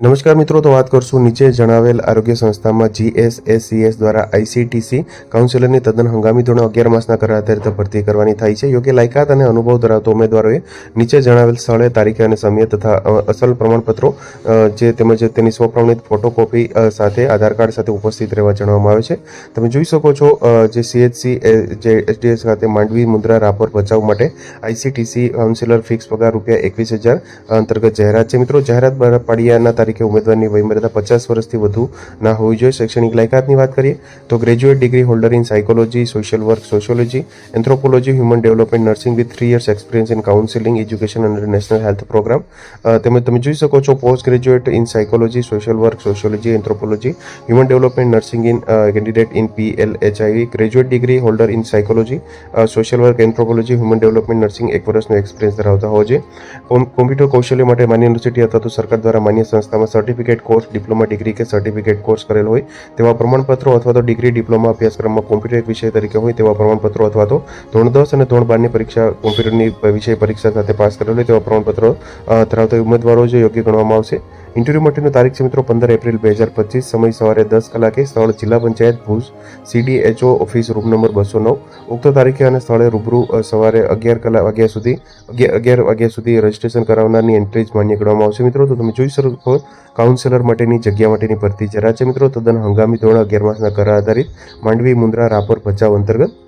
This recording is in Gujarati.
નમસ્કાર મિત્રો, તો વાત કરશું નીચે જણાવેલ આરોગ્ય સંસ્થામાં જીએસએસસીએસ દ્વારા આઈસીટીસી કાઉન્સિલરની તદ્દન હંગામી ધોરણે અગિયાર માસના કરાર આધારિત ભરતી કરવાની થાય છે. યોગ્ય લાયકાત અને અનુભવ ધરાવતા ઉમેદવારોએ નીચે જણાવેલ સ્થળે તારીખે અને સમયે તથા અસલ પ્રમાણપત્રો જે તેમજ તેની સ્વપ્રમાણિત ફોટોકોપી સાથે આધાર કાર્ડ સાથે ઉપસ્થિત રહેવા જણાવવામાં આવે છે. તમે જોઈ શકો છો જે સીએચસી જે એસડીએસ ખાતે માંડવી મુદ્રા રાપર બચાવ માટે આઈસીટીસી કાઉન્સિલર ફિક્સ પગાર રૂપિયા એકવીસ હજાર અંતર્ગત જાહેરાત છે. મિત્રો, જાહેરાત બહાર પાડ્યાના તારીખે ઉમેદવારની વયમર્યાદા પચાસ વર્ષથી વધુ ના હોવી જોઈએ. શૈક્ષણિક લાયકાતની વાત કરીએ તો graduate degree holder in psychology, social work, sociology, anthropology, human development, nursing with three years experience in counselling, education અને નેશનલ હેલ્થ પ્રોગ્રામ. તેમજ તમે જોઈ શકો છો post graduate in psychology, social work, sociology, anthropology, human development, nursing in candidate in P L HIV graduate degree holder in psychology social work, anthropology, human development, nursing એક વર્ષનો એક્સપિરિયન્સ ધરાવતા હોવો જોઈએ કોમ- કોમ્પ્યુટર કૌશલ્ય માટે માન્ય યુનિવર્સિટી અથવા તો સરકાર દ્વારા માન્ય સંસ્થામાં સર્ટિફિકેટ કોર્સ ડિપ્લોમા ડિગ્રી કે સર્ટિફિકેટ કોર્સ કરેલ હોય, તેવા પ્રમાણપત્રો અથવા તો ડિગ્રી ડિપ્લોમા અભ્યાસક્રમમાં કોમ્પ્યુટર વિષય તરીકે હોય, તેવા પ્રમાણપત્રો અથવા તો ધોરણ દસ અને ધોરણ બારની પરીક્ષા કોમ્પ્યુટરની વિષય પરીક્ષા સાથે પાસ કરેલ હોય, તેવા પ્રમાણપત્રો ધરાવતા ઉમેદવારો જે યોગ્ય ગણવામાં આવશે. ઇન્ટરવ્યૂ માટેની તારીખ છે મિત્રો પંદર એપ્રિલ બે હજાર પચીસ. સમય સવારે દસ કલાકે સ્થળ જિલ્લા panchayat Bhuj CDHO office room number બસો નવ. ઉક્ત તારીખે અને સ્થળે રૂબરૂ સવારે અગિયાર કલાક વાગ્યા સુધી અગિયાર વાગ્યા સુધી રજીસ્ટ્રેશન કરાવનારની એન્ટ્રી માન્ય ગણવામાં આવશે મિત્રો. તો તમે જોઈ શકો કાઉન્સેલર માટેની જગ્યા માટેની ભરતી જરા છે મિત્રો. તદ્દન હંગામી ધોરણ અગિયાર માસના કરાર આધારિત માંડવી મુન્દ્રા રાપર ભચાઉ અંતર્ગત